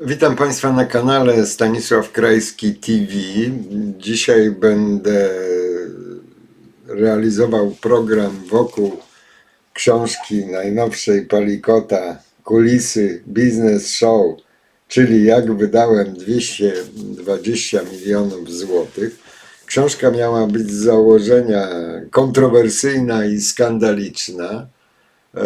Witam Państwa na kanale Stanisław Krajski TV. Dzisiaj będę realizował program wokół książki najnowszej Palikota Kulisy Business Show, czyli jak wydałem 220 milionów złotych. Książka miała być z założenia kontrowersyjna i skandaliczna. E,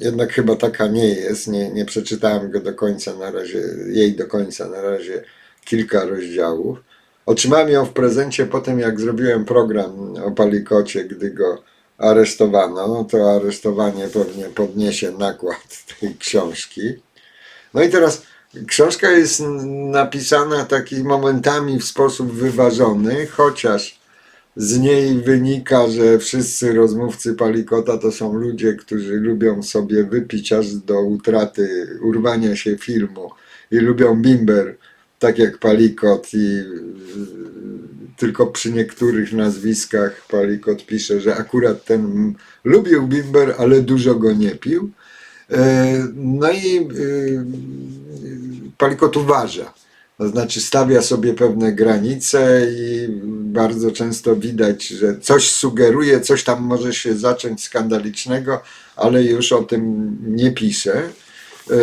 jednak chyba taka nie jest. Nie, nie przeczytałem go do końca na razie, jej do końca, na razie kilka rozdziałów. Otrzymałem ją w prezencie po tym, jak zrobiłem program o Palikocie, gdy go aresztowano. No to aresztowanie pewnie podniesie nakład tej książki. No i teraz książka jest napisana takimi momentami w sposób wyważony, chociaż z niej wynika, że wszyscy rozmówcy Palikota to są ludzie, którzy lubią sobie wypić aż do utraty, urwania się filmu i lubią bimber, tak jak Palikot i y, tylko przy niektórych nazwiskach Palikot pisze, że akurat ten lubił bimber, ale dużo go nie pił. E, No i y, Palikot uważa. To znaczy stawia sobie pewne granice i bardzo często widać, że coś sugeruje, coś tam może się zacząć skandalicznego, ale już o tym nie pisze. E,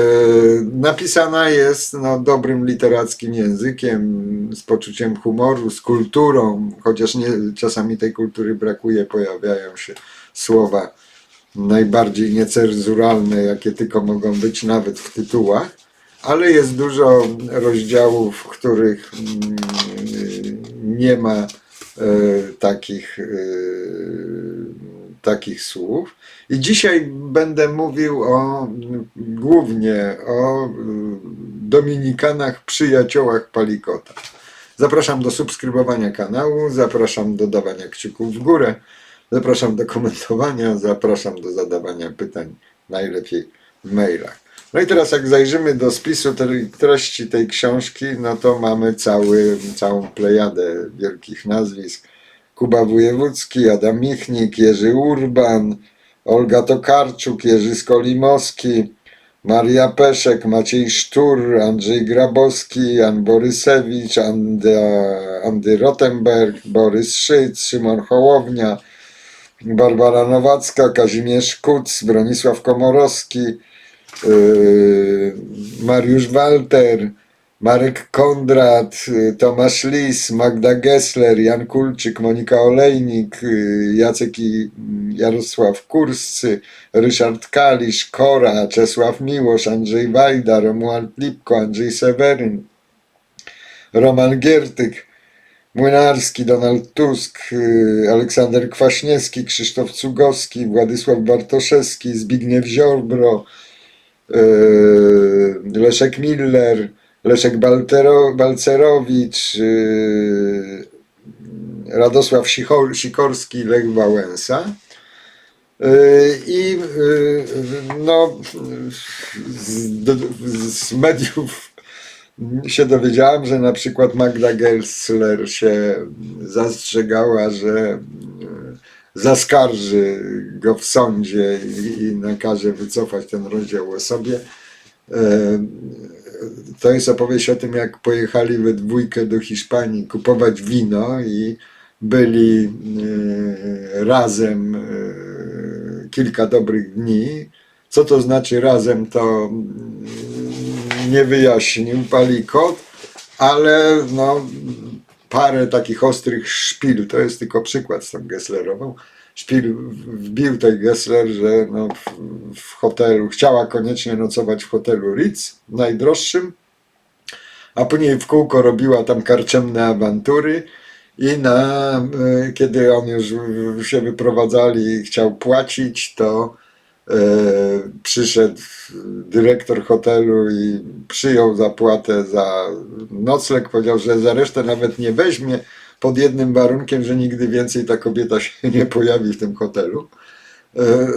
Napisana jest no, dobrym literackim językiem, z poczuciem humoru, z kulturą, chociaż nie, czasami tej kultury brakuje, pojawiają się słowa najbardziej niecenzuralne, jakie tylko mogą być nawet w tytułach ale jest dużo rozdziałów, w których mm, nie ma takich, e, takich słów. I dzisiaj będę mówił o, głównie o e, Dominikanach, przyjaciołach Palikota. Zapraszam do subskrybowania kanału, zapraszam do dawania kciuków w górę, zapraszam do komentowania, zapraszam do zadawania pytań, najlepiej w mailach. No i teraz jak zajrzymy do spisu treści tej książki, no to mamy cały, całą plejadę wielkich nazwisk. Kuba Wojewódzki, Adam Michnik, Jerzy Urban, Olga Tokarczuk, Jerzy Skolimowski, Maria Peszek, Maciej Sztur, Andrzej Grabowski, Jan Borysewicz, Andy, Andy Rottenberg, Borys Szyc, Szymon Hołownia, Barbara Nowacka, Kazimierz Kuc, Bronisław Komorowski, Mariusz Walter, Marek Kondrat, yy, Tomasz Lis, Magda Gessler, Jan Kulczyk, Monika Olejnik, yy, Jacek i Jarosław Kurscy, Ryszard Kalisz, Kora, Czesław Miłosz, Andrzej Wajda, Romuald Lipko, Andrzej Seweryn, Roman Giertyk, Młynarski, Donald Tusk, Aleksander Kwaśniewski, Krzysztof Cugowski, Władysław Bartoszewski, Zbigniew Ziobro, y, Leszek Miller, Leszek Baltero, Balcerowicz, y, Radosław Sikorski, Lech Wałęsa. Y, I no, z, z mediów się dowiedziałam, że na przykład Magda Gessler się zastrzegała, że zaskarży go w sądzie i, nakaże wycofać ten rozdział o sobie. E, To jest opowieść o tym, jak pojechali we dwójkę do Hiszpanii kupować wino i byli e, razem e, kilka dobrych dni. Co to znaczy razem, to nie wyjaśnił Palikot, ale no, parę takich ostrych szpil, to jest tylko przykład z tą Gesslerową, szpil wbił tej Gessler, że no, w, w hotelu, chciała koniecznie nocować w hotelu Ritz, najdroższym, a później w kółko robiła tam karczemne awantury i na, e, kiedy on już się wyprowadzali i chciał płacić, to przyszedł dyrektor hotelu i przyjął zapłatę za nocleg, powiedział, że za resztę nawet nie weźmie, pod jednym warunkiem, że nigdy więcej ta kobieta się nie pojawi w tym hotelu. E,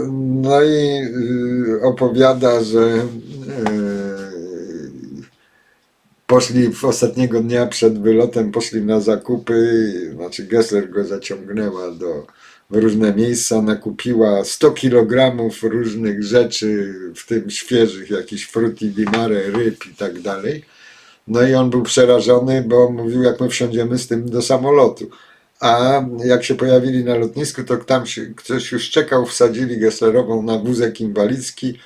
No i y, opowiada, że e, poszli w ostatniego dnia przed wylotem, poszli na zakupy, znaczy Gessler go zaciągnęła do w różne miejsca, nakupiła 100 kg różnych rzeczy, w tym świeżych, jakichś frutti di mare, ryb i tak dalej. No i on był przerażony, bo mówił, jak my wsiądziemy z tym do samolotu. A jak się pojawili na lotnisku, to tam się ktoś już czekał, wsadzili Gesslerową na wózek inwalidzki,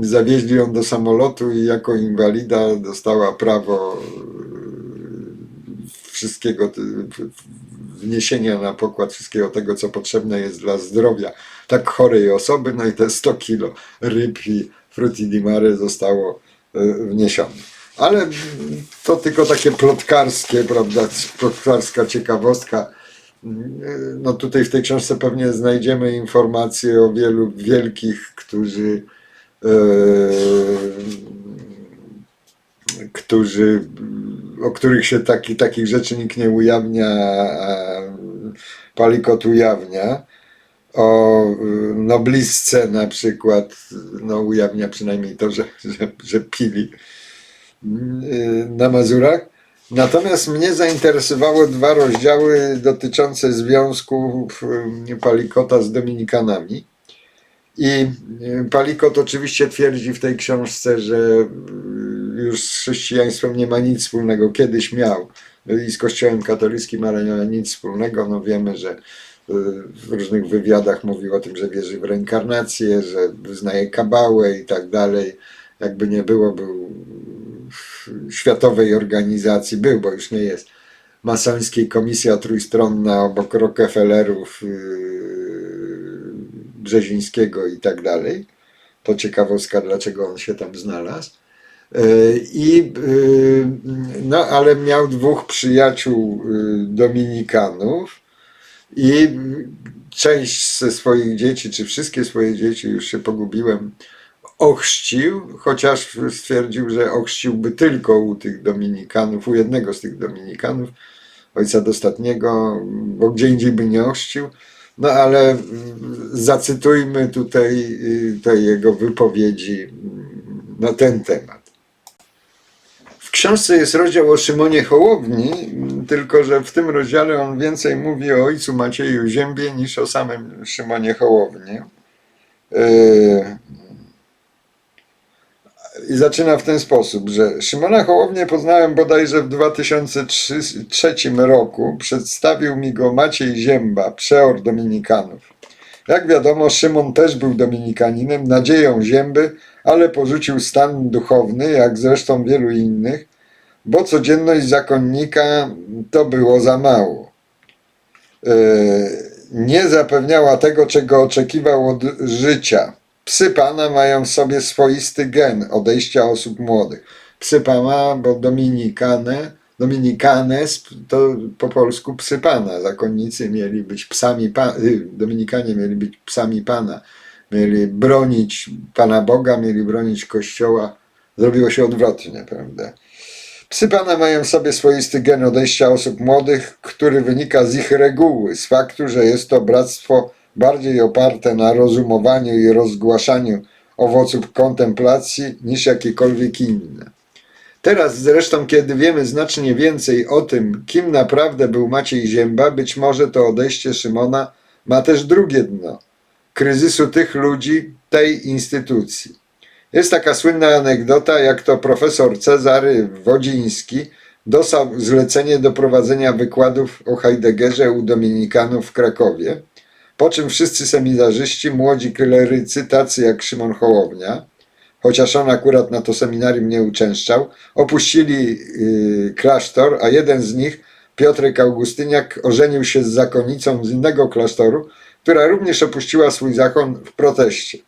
zawieźli ją do samolotu i jako inwalida dostała prawo wszystkiego, wniesienia na pokład wszystkiego tego, co potrzebne jest dla zdrowia tak chorej osoby, no i te 100 kilo ryb i frutti di mare zostało e, wniesione. Ale to tylko takie plotkarskie, prawda, plotkarska ciekawostka. Mm, No tutaj w tej książce pewnie znajdziemy informacje o wielu wielkich, którzy e, którzy, o których się taki, takich rzeczy nikt nie ujawnia, a Palikot ujawnia. O y, noblistce na przykład no, ujawnia przynajmniej to, że, że, że pili y, na Mazurach. Natomiast mnie zainteresowało dwa rozdziały dotyczące związku y, Palikota z Dominikanami. I Palikot oczywiście twierdzi w tej książce, że już z chrześcijaństwem nie ma nic wspólnego. Kiedyś miał y, i z Kościołem katolickim, ale nie ma nic wspólnego. No wiemy, że y, w różnych wywiadach mówił o tym, że wierzy w reinkarnację, że wyznaje kabałę i tak dalej. Jakby nie było, był w światowej organizacji, był, bo już nie jest, masońskiej komisja trójstronna obok Rockefellerów, yy, Brzezińskiego i tak dalej. To ciekawostka, dlaczego on się tam znalazł. Yy, I, yy, no, ale miał dwóch przyjaciół yy, Dominikanów i część ze swoich dzieci, czy wszystkie swoje dzieci, już się pogubiłem, ochrzcił, chociaż stwierdził, że ochrzciłby tylko u tych Dominikanów, u jednego z tych Dominikanów, ojca dostatniego, bo gdzie indziej by nie ochrzcił. No ale zacytujmy tutaj te jego wypowiedzi na ten temat. Książce jest rozdział o Szymonie Hołowni, tylko że w tym rozdziale on więcej mówi o ojcu Macieju Ziębie niż o samym Szymonie Hołowni. Yy, I zaczyna w ten sposób, że Szymona Hołownię poznałem bodajże w 2003 roku. Przedstawił mi go Maciej Zięba, przeor Dominikanów. Jak wiadomo, Szymon też był dominikaninem, nadzieją Zięby, ale porzucił stan duchowny, jak zresztą wielu innych, bo codzienność zakonnika to było za mało. E, Nie zapewniała tego, czego oczekiwał od życia. Psy pana mają w sobie swoisty gen odejścia osób młodych. Psy pana, bo dominikane, dominikanes to po polsku psy pana. Zakonnicy mieli być psami pana, dominikanie mieli być psami pana. Mieli bronić Pana Boga, mieli bronić Kościoła. Zrobiło się odwrotnie, prawda? Psy Pana mają w sobie swoisty gen odejścia osób młodych, który wynika z ich reguły, z faktu, że jest to bractwo bardziej oparte na rozumowaniu i rozgłaszaniu owoców kontemplacji niż jakiekolwiek inne. Teraz zresztą, kiedy wiemy znacznie więcej o tym, kim naprawdę był Maciej Zięba, być może to odejście Szymona ma też drugie dno kryzysu tych ludzi, tej instytucji. Jest taka słynna anegdota, jak to profesor Cezary Wodziński dostał zlecenie do prowadzenia wykładów o Heideggerze u Dominikanów w Krakowie, po czym wszyscy seminarzyści, młodzi klerycy, tacy jak Szymon Hołownia, chociaż on akurat na to seminarium nie uczęszczał, opuścili yy, klasztor, a jeden z nich, Piotrek Augustyniak, ożenił się z zakonnicą z innego klasztoru, która również opuściła swój zakon w proteście.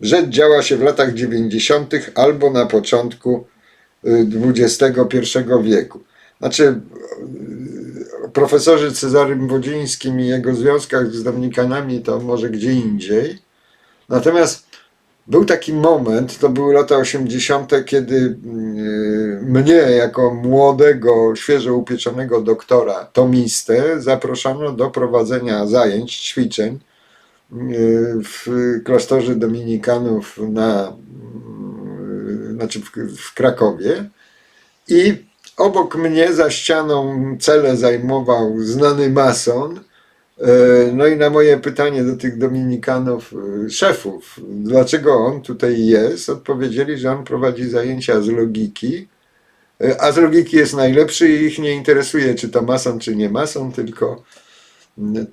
Rzecz działa się w latach 90. albo na początku y, XXI wieku. Znaczy, y, profesorzy Cezarym Wodzińskim i jego związkach z Dominikanami to może gdzie indziej. Natomiast był taki moment, to były lata 80., kiedy y, mnie, jako młodego, świeżo upieczonego doktora, tomistę, zaproszono do prowadzenia zajęć, ćwiczeń y, w klasztorze Dominikanów na, y, znaczy w, Krakowie. I obok mnie za ścianą celę zajmował znany mason, No i na moje pytanie do tych Dominikanów, e, szefów, dlaczego on tutaj jest, odpowiedzieli, że on prowadzi zajęcia z logiki, e, a z logiki jest najlepszy i ich nie interesuje, czy to mason, czy nie mason, tylko mm,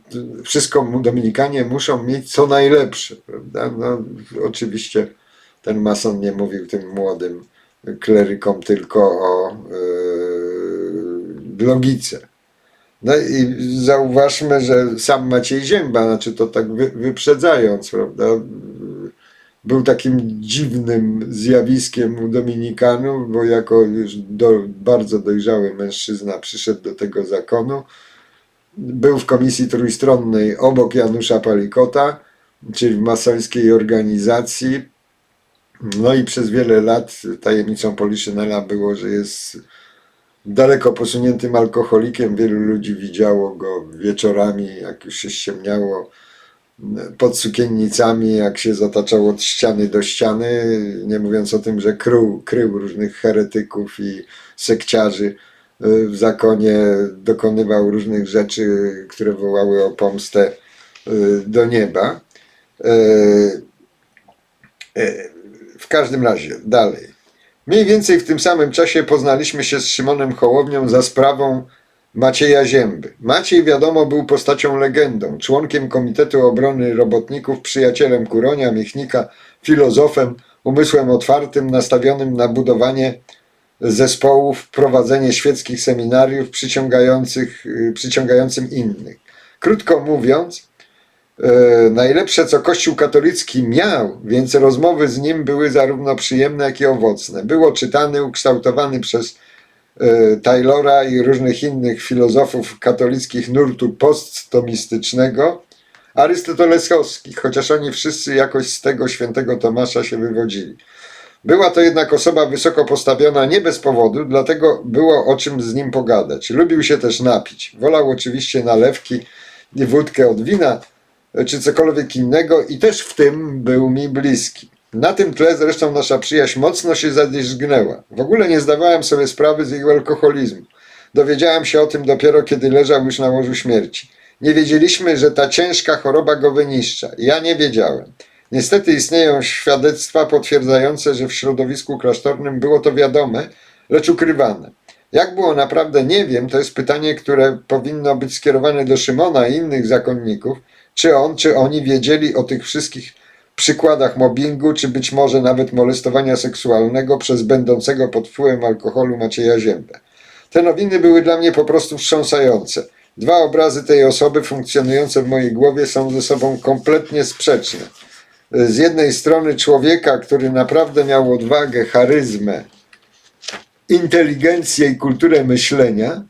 wszystko Dominikanie muszą mieć co najlepsze, prawda? No, oczywiście ten mason nie mówił tym młodym klerykom tylko o e, logice. No i zauważmy, że sam Maciej Zięba, znaczy to tak wy, wyprzedzając, prawda, był takim dziwnym zjawiskiem u Dominikanów, bo jako już do, bardzo dojrzały mężczyzna przyszedł do tego zakonu. Był w komisji trójstronnej obok Janusza Palikota, czyli w masońskiej organizacji. No i przez wiele lat tajemnicą Poliszynela było, że jest daleko posuniętym alkoholikiem. Wielu ludzi widziało go wieczorami, jak już się ściemniało, pod sukiennicami, jak się zataczało od ściany do ściany, nie mówiąc o tym, że krył, krył różnych heretyków i sekciarzy y, w zakonie, dokonywał różnych rzeczy, które wołały o pomstę y, do nieba. Y, W każdym razie, dalej. Mniej więcej w tym samym czasie poznaliśmy się z Szymonem Hołownią za sprawą Macieja Zięby. Maciej wiadomo był postacią legendą, członkiem Komitetu Obrony Robotników, przyjacielem Kuronia, Michnika, filozofem, umysłem otwartym, nastawionym na budowanie zespołów, prowadzenie świeckich seminariów przyciągających, y, przyciągającym innych. Krótko mówiąc, najlepsze co Kościół katolicki miał, więc rozmowy z nim były zarówno przyjemne, jak i owocne. Było czytany, ukształtowany przez e, Taylora i różnych innych filozofów katolickich nurtu posttomistycznego, arystoteleskowskich, chociaż oni wszyscy jakoś z tego świętego Tomasza się wywodzili. Była to jednak osoba wysoko postawiona nie bez powodu, dlatego było o czym z nim pogadać. Lubił się też napić. Wolał oczywiście nalewki i wódkę od wina, czy cokolwiek innego i też w tym był mi bliski. Na tym tle zresztą nasza przyjaźń mocno się zanierzgnęła. W ogóle nie zdawałem sobie sprawy z jego alkoholizmu. Dowiedziałem się o tym dopiero, kiedy leżał już na łożu śmierci. Nie wiedzieliśmy, że ta ciężka choroba go wyniszcza. Ja nie wiedziałem. Niestety istnieją świadectwa potwierdzające, że w środowisku klasztornym było to wiadome, lecz ukrywane. Jak było naprawdę, nie wiem, to jest pytanie, które powinno być skierowane do Szymona i innych zakonników, czy on, czy oni wiedzieli o tych wszystkich przykładach mobbingu, czy być może nawet molestowania seksualnego przez będącego pod wpływem alkoholu Macieja Ziębę. Te nowiny były dla mnie po prostu wstrząsające. Dwa obrazy tej osoby funkcjonujące w mojej głowie są ze sobą kompletnie sprzeczne. Z jednej strony człowieka, który naprawdę miał odwagę, charyzmę, inteligencję i kulturę myślenia,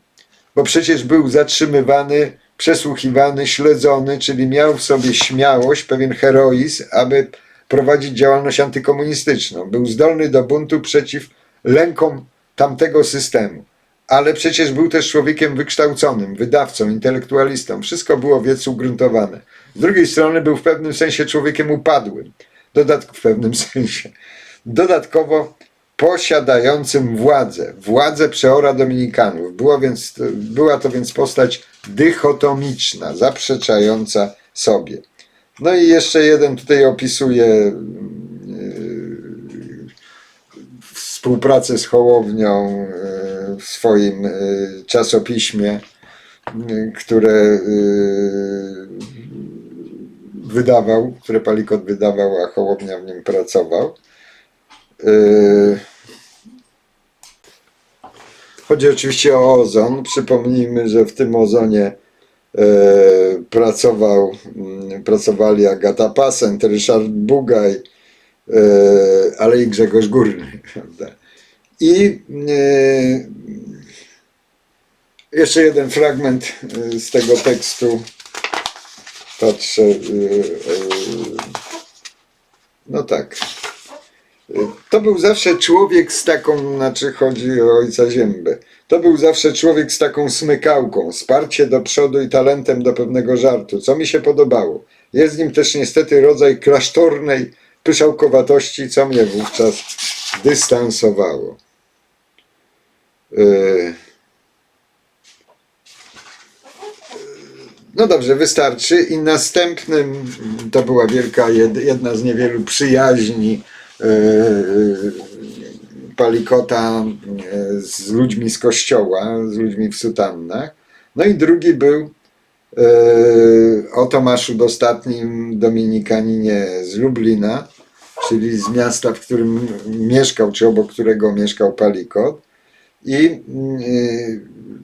bo przecież był zatrzymywany, przesłuchiwany, śledzony, czyli miał w sobie śmiałość, pewien heroizm, aby prowadzić działalność antykomunistyczną. Był zdolny do buntu przeciw lękom tamtego systemu. Ale przecież był też człowiekiem wykształconym, wydawcą, intelektualistą. Wszystko było w wiecu ugruntowane. Z drugiej strony był w pewnym sensie człowiekiem upadłym. Dodatk- w pewnym sensie. Dodatkowo posiadającym władzę, władzę przeora Dominikanów. Było więc, była to więc postać dychotomiczna, zaprzeczająca sobie. No i jeszcze jeden tutaj opisuje yy, współpracę z Hołownią yy, w swoim yy, czasopiśmie, które wydawał, które Palikot wydawał, a Hołownia w nim pracował. Yy, Chodzi oczywiście o ozon. Przypomnijmy, że w tym ozonie e, pracował, mm, pracowali Agata Pasent, Ryszard Bugaj, e, ale i Grzegorz Górny. I e, jeszcze jeden fragment z tego tekstu. Patrzę. No tak. To był zawsze człowiek z taką, znaczy chodzi o ojca Ziębę. To był zawsze człowiek z taką smykałką, sparcie do przodu i talentem do pewnego żartu, co mi się podobało. Jest w nim też niestety rodzaj klasztornej pyszałkowatości, co mnie wówczas dystansowało. Yy. No dobrze, wystarczy. I następnym, to była wielka, jed- jedna z niewielu przyjaźni e, Palikota e, z ludźmi z kościoła, z ludźmi w sutannach. No i drugi był e, o Tomaszu Dostatnim, Dominikaninie z Lublina, czyli z miasta, w którym mieszkał, czy obok którego mieszkał Palikot. I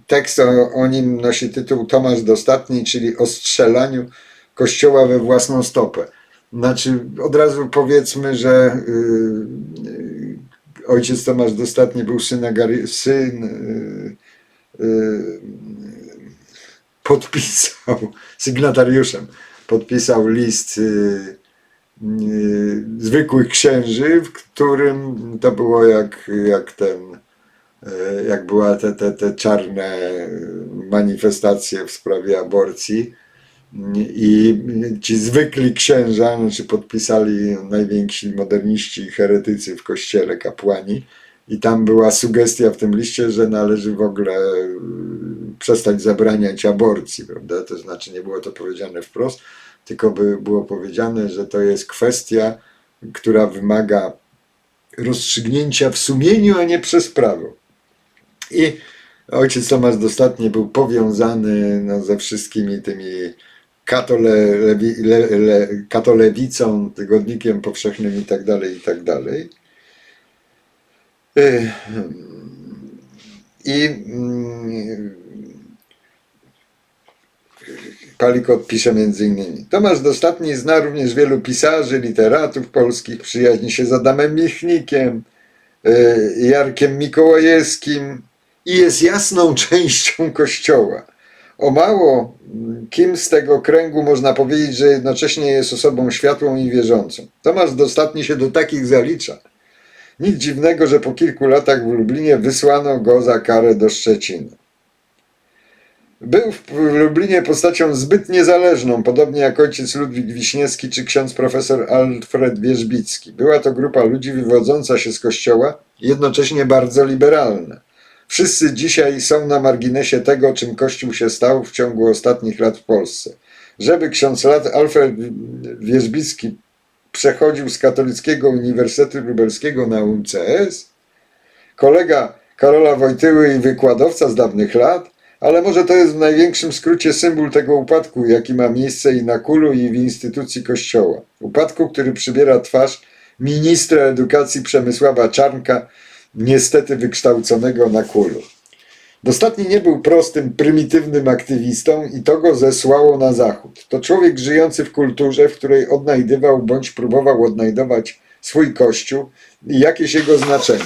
tekst o, o nim nosi tytuł Tomasz Dostatni, czyli o strzelaniu kościoła we własną stopę. Znaczy, od razu powiedzmy, że y, y, ojciec Tomasz Dostatni był synagari- syn, y, y, podpisał, sygnatariuszem, podpisał list y, y, zwykłych księży, w którym to było jak, jak ten, y, jak była te, te, te czarne manifestacje w sprawie aborcji. I ci zwykli księża, znaczy podpisali najwięksi moderniści i heretycy w kościele, kapłani. I tam była sugestia w tym liście, że należy w ogóle y, przestać zabraniać aborcji, prawda? To znaczy nie było to powiedziane wprost, tylko by było powiedziane, że to jest kwestia, która wymaga rozstrzygnięcia w sumieniu, a nie przez prawo. I ojciec Tomasz Dostatnie był powiązany no, ze wszystkimi tymi katolewicą, tygodnikiem powszechnym i tak dalej, i tak dalej. Y, I Palikot pisze między innymi. Tomasz Dostatni zna również wielu pisarzy, literatów polskich, przyjaźni się z Adamem Michnikiem, y, Jarkiem Mikołajewskim i jest jasną częścią Kościoła. O mało kim z tego kręgu można powiedzieć, że jednocześnie jest osobą światłą i wierzącą. Tomasz Dostatni się do takich zalicza. Nic dziwnego, że po kilku latach w Lublinie wysłano go za karę do Szczecina. Był w Lublinie postacią zbyt niezależną, podobnie jak ojciec Ludwik Wiśniewski czy ksiądz profesor Alfred Wierzbicki. Była to grupa ludzi wywodząca się z kościoła, jednocześnie bardzo liberalna. Wszyscy dzisiaj są na marginesie tego, czym Kościół się stał w ciągu ostatnich lat w Polsce. Żeby ksiądz Alfred Wierzbicki przechodził z Katolickiego Uniwersytetu Lubelskiego na UCS, kolega Karola Wojtyły i wykładowca z dawnych lat, ale może to jest w największym skrócie symbol tego upadku, jaki ma miejsce i na kulu, i w instytucji Kościoła. Upadku, który przybiera twarz ministra edukacji Przemysława Czarnka, niestety wykształconego na kulu. Dostatni nie był prostym, prymitywnym aktywistą i to go zesłało na zachód. To człowiek żyjący w kulturze, w której odnajdywał bądź próbował odnajdować swój kościół i jakieś jego znaczenie.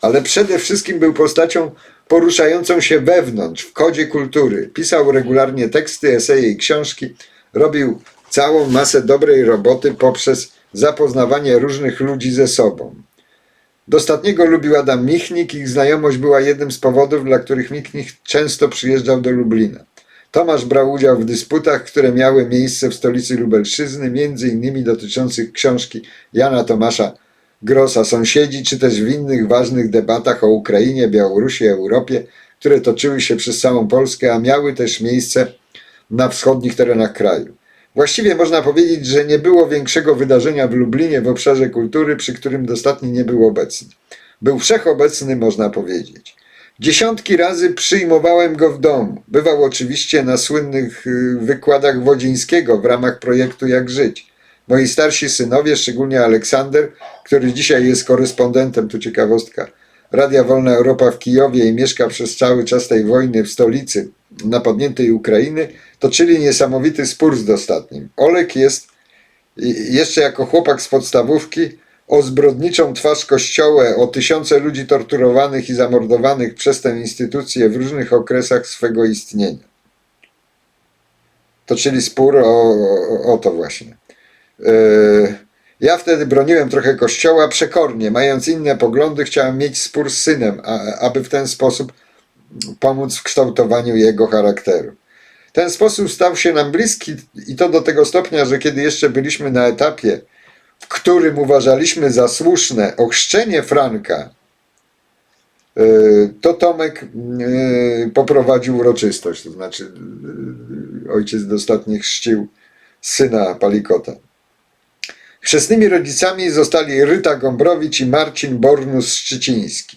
Ale przede wszystkim był postacią poruszającą się wewnątrz, w kodzie kultury. Pisał regularnie teksty, eseje i książki, robił całą masę dobrej roboty poprzez zapoznawanie różnych ludzi ze sobą. Dostatniego lubił Adam Michnik, ich znajomość była jednym z powodów, dla których Michnik często przyjeżdżał do Lublina. Tomasz brał udział w dysputach, które miały miejsce w stolicy Lubelszczyzny, między innymi dotyczących książki Jana Tomasza Grossa Sąsiedzi, czy też w innych ważnych debatach o Ukrainie, Białorusi, Europie, które toczyły się przez całą Polskę, a miały też miejsce na wschodnich terenach kraju. Właściwie można powiedzieć, że nie było większego wydarzenia w Lublinie w obszarze kultury, przy którym dostatni nie był obecny. Był wszechobecny, można powiedzieć. Dziesiątki razy przyjmowałem go w domu. Bywał oczywiście na słynnych y, wykładach Wodzińskiego w ramach projektu Jak żyć. Moi starsi synowie, szczególnie Aleksander, który dzisiaj jest korespondentem, tu ciekawostka, Radia Wolna Europa w Kijowie i mieszka przez cały czas tej wojny w stolicy napadniętej Ukrainy, toczyli niesamowity spór z dostatnim. Olek jest jeszcze jako chłopak z podstawówki o zbrodniczą twarz kościoła, o tysiące ludzi torturowanych i zamordowanych przez tę instytucję w różnych okresach swego istnienia. Toczyli spór o, o, o to właśnie. Yy, Ja wtedy broniłem trochę kościoła przekornie, mając inne poglądy, chciałem mieć spór z synem, aby w ten sposób pomóc w kształtowaniu jego charakteru. Ten sposób stał się nam bliski i to do tego stopnia, że kiedy jeszcze byliśmy na etapie, w którym uważaliśmy za słuszne ochrzczenie Franka e, to Tomek e, poprowadził uroczystość, to znaczy e, ojciec dostatnich chrzcił syna Palikota. Chrzestnymi rodzicami zostali Ryta Gombrowicz i Marcin Bornus-Szczyciński.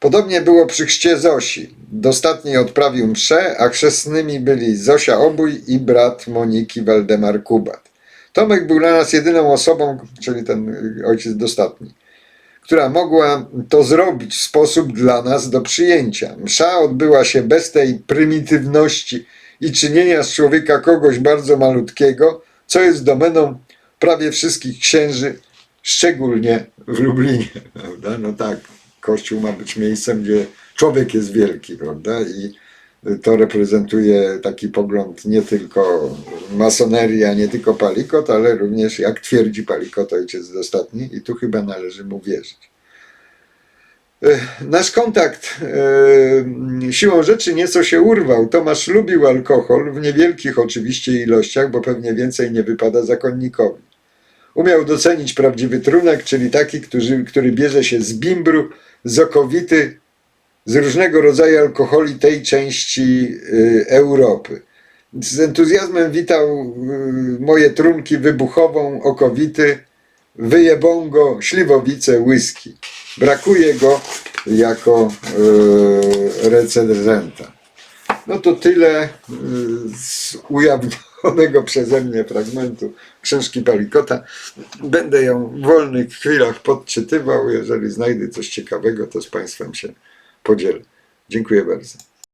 Podobnie było przy chrzcie Zosi. Dostatni odprawił mszę, a chrzestnymi byli Zosia Obój i brat Moniki Waldemar Kubat. Tomek był dla nas jedyną osobą, czyli ten y, ojciec dostatni, która mogła to zrobić w sposób dla nas do przyjęcia. Msza odbyła się bez tej prymitywności i czynienia z człowieka kogoś bardzo malutkiego, co jest domeną prawie wszystkich księży, szczególnie w Lublinie. Prawda? No tak, Kościół ma być miejscem, gdzie człowiek jest wielki, prawda? I to reprezentuje taki pogląd nie tylko masoneria, nie tylko Palikot, ale również, jak twierdzi Palikot, ojciec dostatni, i tu chyba należy mu wierzyć. Nasz kontakt siłą rzeczy nieco się urwał. Tomasz lubił alkohol, w niewielkich oczywiście ilościach, bo pewnie więcej nie wypada zakonnikowi. Umiał docenić prawdziwy trunek, czyli taki, który, który bierze się z bimbru, z okowity, z różnego rodzaju alkoholi tej części y, Europy. Z entuzjazmem witał y, moje trunki wybuchową, okowity, wyjebongo, śliwowice, whisky. Brakuje go jako y, recenzenta. No to tyle z ujawnionego przeze mnie fragmentu książki Palikota. Będę ją w wolnych chwilach podczytywał. Jeżeli znajdę coś ciekawego, to z Państwem się podzielę. Dziękuję bardzo.